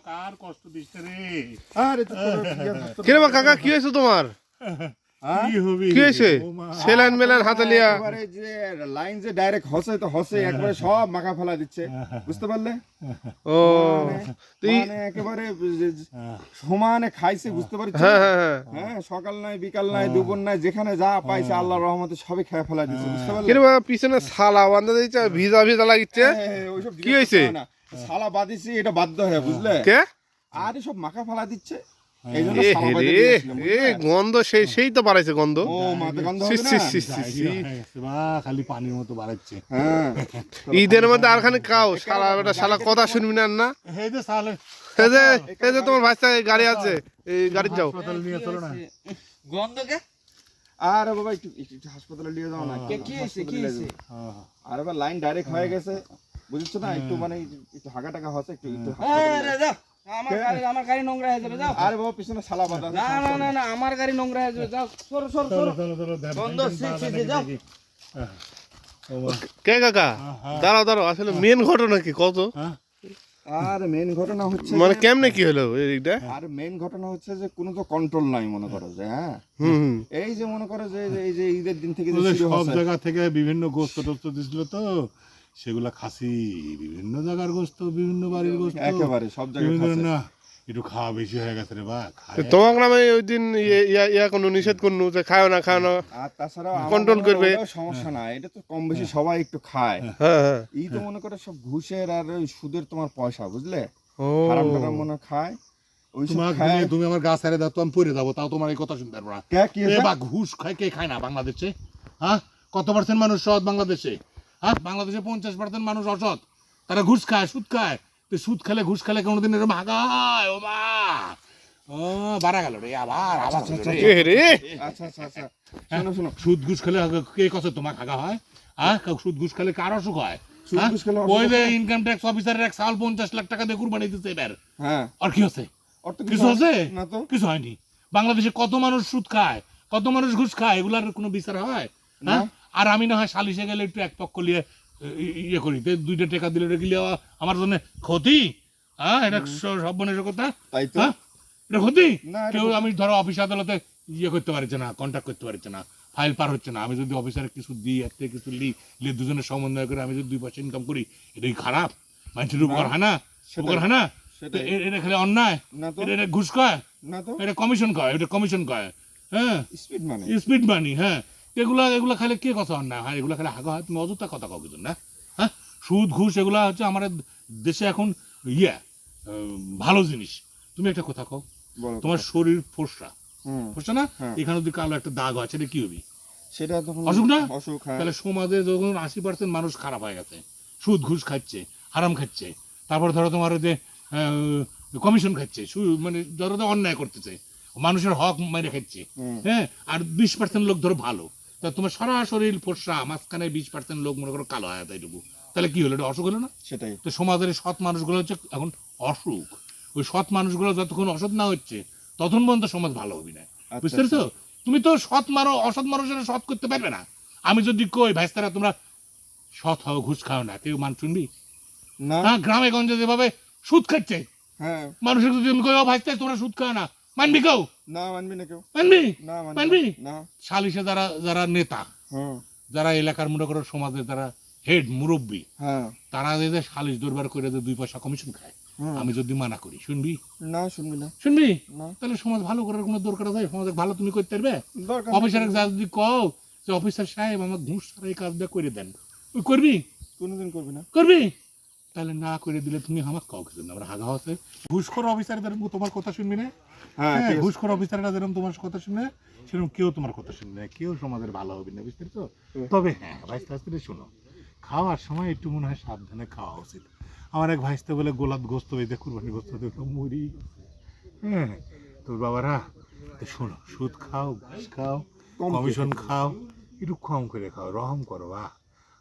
কার কষ্ট রে? আরে কিরে বা কাকা কি হয়েছে তোমার? কি হবি? কি হয়েছে? ও মা। হাতে লিয়া একেবারে যে লাইন যে ডাইরেক্ট হসে তো হসে একবারে সব মাখা ফেলা দিচ্ছে। বুঝতে পারলে? ও মানে- তো এই- একেবারে যে- যে। সমানে খাইছে বুঝতে পারছিস? হ্যাঁ হ্যাঁ হ্যাঁ। হ্যাঁ সকাল নাই বিকাল নাই দুপুর নাই যেখানে যা পাইছে আল্লাহর রহমতে সবই খেয়ে ফেলা দিচ্ছে বুঝতে পারলে? কিরে বা পিছনে সালা বান্ধা দিচ্ছে ভিজা ভিজা লাগিচ্ছে? কি হয়েছে? না। শালা বাদিছি এটা বাধ্য হয়ে বুঝলে? কে? আর সব মাখা ফেলা দিচ্ছে? গন্ধ সেই সেই তো বাড়াইছে গন্ধ। গন্ধ। হয়ে খালি পানির মতো বাড়াচ্ছে। হ্যাঁ। ঈদের মধ্যে আর খানে খাও শালা বেটা শালা কথা শুনবি না না? এই যে সালে এই যে তোমার ভাইসা গাড়ি আছে এই গাড়ি যাও। হাসপাতাল নিয়ে চলো আরে বাবা একটু হাসপাতালে নিয়ে যাও না। কে কি হয়েছে কি হয়েছে হ্যাঁ, আরে বাবা লাইন ডাইরেক্ট হয়ে গেছে। বুঝছ না? একটু মানে একটু হাগা টাকা হচ্ছে একটু একটু আরে হাসপাতালে যাও। আমার গাড়ি নোংরা হয়ে যাবে যাও। আরে বাবা পিছনে শালা বাঁধা না না না না আমার গাড়ি নোংরা হয়ে যাবে যাও। সরো সরো চলো সরো। চলো চলো দেখ, বন্ধ, সি, সি, যাও। নাকি? ও মা, কে কাকা। দাঁড়াও দাঁড়াও আসলে মেন ঘটনা কি? কত হ্যাঁ? আর মেন ঘটনা হচ্ছে মানে কেমনে কি হলো এই দিকটা? আর মেন ঘটনা হচ্ছে যে কোনো তো কন্ট্রোল নাই মনে করো যে হ্যাঁ? এই যে মনে করো যে এই যে ঈদের দিন থেকে সব জায়গা থেকে বিভিন্ন গোস্ত টোস্ত দিছিল তো। সেগুলা খাসি বিভিন্ন জায়গার গোস্ত বিভিন্ন বাড়ির গোস্ত। একেবারে সব জায়গায় না একটু খাওয়া বেশি হয়ে গেছে রে বা তো খায় তোমার গ্রামে ওই দিন ইয়ে- ইয়া কোনো নিষেধ করনু যে খাও না খাও না? আর মনে হয় করবে। সমস্যা না এটা তো কম বেশি সবাই একটু খায়। হ্যাঁ হ্যাঁ এই তো মনে করে সব ঘুষের আর ওই সুদের তোমার পয়সা বুঝলে? ও। হারাম টারাম মনে খায়। তুমি- তুমি আমার গাছ ছেড়ে দাও তো আমি পড়ে যাব তাও তোমার এই কথা শুনতে পারব না। কি এ বা ঘুষ খায় কে খায় না বাংলাদেশে? হ্যাঁ? কত পার্সেন্ট মানুষ সৎ বাংলাদেশে? হ্যাঁ বাংলাদেশে পঞ্চাশ পার্সেন্ট মানুষ অসৎ। তারা ঘুষ খায় সুদ খায়। তো সুদ খেলে ঘুষ খেলে কোনোদিন এরকম হাগায় ও মা! ও বাড়া গেল রে আবার আবার রে। আচ্ছা আচ্ছা আচ্ছা শোনো শোনো। সুদ ঘুষ খেলে কে কত তোমার হাগা হয়? হ্যাঁ সুদ ঘুষ খেলে কার অসুখ হয়? সুদ? ঘুষ খেলে অসুখ ওই যে ইনকাম ট্যাক্স অফিসারের এক সাল পঞ্চাশ লাখ টাকা দিয়ে কুরবানি দিতে এবার। হ্যাঁ। আর কি হচ্ছে? কিছু আছে কিছু হয়নি। বাংলাদেশে কত মানুষ সুদ খায় কত মানুষ ঘুষ খায় এগুলার কোনো বিচার হয়? হ্যাঁ? আর আমি না হয় সালিশে গেলে একটু এক পক্ষ নিয়ে ইয়ে করি। দুইটা টাকা দিলে রেখে লিয়ে আমার জন্য ক্ষতি? হ্যাঁ এটা স- সব মনের কথা? তাই তো। হ্যাঁ? এটা ক্ষতি? কেউ আমি ধরো অফিস আদালতে ইয়ে করতে পারছে না কন্ট্যাক্ট করতে পারছে না ফাইল পার হচ্ছে না। আমি যদি অফিসারে কিছু দিই এর থেকে কিছু লি লিয়ে দুজনের সমন্বয় করে আমি যদি দুই পয়সা ইনকাম করি এটা কি খারাপ মানুষের উপকার হয় না? উপকার হয় না? তো সেটাই। এটা খালি অন্যায়? এটা এটা ঘুষ তো। এটা কমিশন কয় এটা কমিশন কয় হ্যাঁ? স্পিড মানে স্পিড মানি হ্যাঁ। এগুলা এগুলা খালি কে কথা অন্যায় হয় এগুলা খালি হাগা হয়। তুমি অযথা কথা কও কিছু না? হ্যাঁ? সুদ ঘুষ এগুলা হচ্ছে আমাদের দেশে এখন ইয়ে ভালো জিনিস। তুমি একটা কথা কও। তোমার শরীর ফোসরা ফোসরা না? হ্যাঁ। এখানে যদি কালো একটা দাগ হয় সেটা কি হবে? সেটা তখন অসুখ না? অসুখ হ্যাঁ। তাহলে সমাজে যখন আশি পার্সেন্ট মানুষ খারাপ হয়ে গেছে সুদ ঘুষ খাচ্ছে হারাম খাচ্ছে তারপর ধরো তোমার ওই যে কমিশন খাচ্ছে মানে ধরো অন্যায় করতেছে মানুষের হক মেরে খাচ্ছে হ্যাঁ? আর বিশ পার্সেন্ট লোক ধরো ভালো। তা তোমার সারা শরীর ফোসরা মাঝখানে বিশ পার্সেন্ট লোক মনে করো কালো হয় তাহলে কি হলো? এটা অসুখ হলো না? সেটাই। তো সমাজের সৎ মানুষগুলো হচ্ছে এখন অসুখ। ওই সৎ মানুষগুলো যতক্ষণ অসৎ না হচ্ছে ততক্ষণ পর্যন্ত সমাজ ভালো হবে না। আচ্ছা, বুঝতে পেরেছ? তুমি তো সৎ মারো অসৎ মানুষের সৎ করতে পারবে না। আমি যদি কই ভাইস্তারা তোমরা সৎ হও ঘুষ খাও না। কেউ মান শুনবি? না। হ্যাঁ গ্রামে গঞ্জে যেভাবে সুদ খাচ্ছে। হ্যাঁ। মানুষের যদি আমি কই ও ভাইস্তা তোমরা সুদ খাও না। মানবি কেউ না মানবি না কেউ। মানবি? না মানবি না। সালিশে যারা যারা নেতা যারা এলাকার মনে করো সমাজের যারা হেড মুরব্বী হ্যাঁ। তারা যে সালিশ দরবার করে যে দুই পয়সা কমিশন খায় আমি যদি মানা করি শুনবি? না শুনবি না। শুনবি? তাহলে সমাজ ভালো করার কোনো দরকার আছে? সমাজে ভালো তুমি করতে পারবে? অফিসার যা যদি কও যে অফিসার সাহেব আমার ঘুষ ছাড়া এই কাজটা করে দেন। করবি? কোনোদিন করবি না। করবি? তাহলে না করে দিলে তুমি আমার কাউ কিছু আমরা হাগা হচ্ছে ঘুষখোর অফিসারদের তোমার কথা শুনবি না? হ্যাঁ হ্যাঁ। ঘুষখোর অফিসাররা যেরকম তোমার কথা শুনে সেরকম কেউ তোমার কথা শুনবে না। কেউ সমাজের ভালো হবে না বুঝতে তবে হ্যাঁ ভাইস্তে আস্তে শোনো খাওয়ার সময় একটু মনে হয় সাবধানে খাওয়া উচিত। আমার এক ভাইস্তে বলে গোলাপ গোস্ত হয়েছে কুরবানি গোস্ত মুড়ি। হ্যাঁ তোর বাবারা তো শোনো সুদ খাও ঘুষ খাও কমিশন খাও একটু কম করে খাও রহম করো বা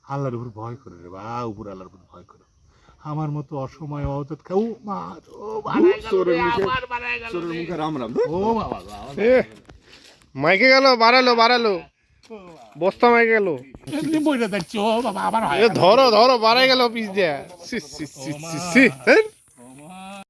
আল্লাহর উপর ভয় করে রে বা উপর আল্লাহর উপর ভয় করো। আমার মতো অসময় অবতত খাও ও মা ও বাড়ায় গেল রে, মুখে- রাম রাম। ও বাবা বাবা মাইকে গেল বাড়ালো বাড়ালো। বস্তা মাইকে গেল। এমনি বইটা দেখছি ও বাবা আবার হয়। ধরো ধরো বাড়াই গেল পিস দিয়া। সি সি সি সি।